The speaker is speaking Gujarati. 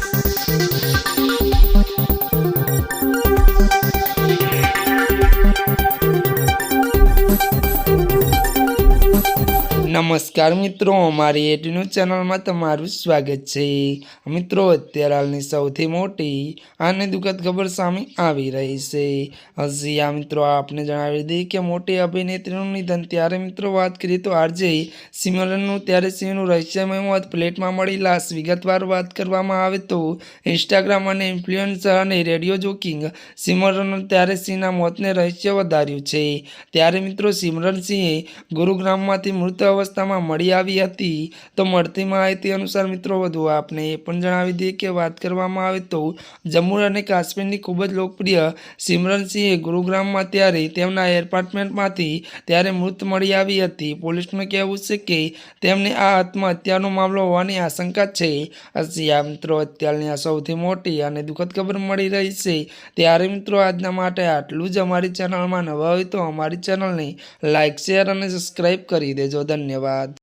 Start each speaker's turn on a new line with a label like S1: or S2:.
S1: Thank you. નમસ્કાર મિત્રો, અમારી એટીનું ચેનલમાં તમારું સ્વાગત છે. મિત્રો, અત્યારે હાલની સૌથી મોટી અને દુઃખદ ખબર સામે આવી રહી છે. હજી આ મિત્રો, આપને જણાવી દઈએ કે મોટી અભિનેત્રીનું નિધન ત્યારે મિત્રો વાત કરીએ તો આરજે સિમરનનું, ત્યારે સિંહનું રહસ્યમય મોત પ્લેટમાં મળી. લાશ વિગતવાર વાત કરવામાં આવે તો ઇન્સ્ટાગ્રામ અને ઇન્ફ્લુએન્સર અને રેડિયો જોકિંગ સિમરન ત્યારે સિંહના મોતને રહસ્ય વધાર્યું છે. ત્યારે મિત્રો સિમરન સિંહે ગુરુગ્રામમાંથી મૃત અવસ્થામાં મળી આવી હતી. તો મળતી માહિતી અનુસાર મિત્રો, વધુ આપને એ પણ જણાવી દઈએ કે વાત કરવામાં આવે તો જમ્મુ અને કાશ્મીરની ખૂબ જ લોકપ્રિય સિમરનસિંહે ગુરુગ્રામમાં ત્યારે તેમના એપાર્ટમેન્ટમાંથી ત્યારે મૃત મળી આવી હતી. પોલીસનું કહેવું છે કે તેમને આ આત્મહત્યાનો મામલો હોવાની આશંકા છે. આ મિત્રો અત્યારની આ સૌથી મોટી અને દુઃખદ ખબર મળી રહી છે. ત્યારે મિત્રો, આજના માટે આટલું જ. અમારી ચેનલમાં નવા હોય તો અમારી ચેનલને લાઇક શેર અને સબસ્ક્રાઈબ કરી દેજો. ધન્યવાદ.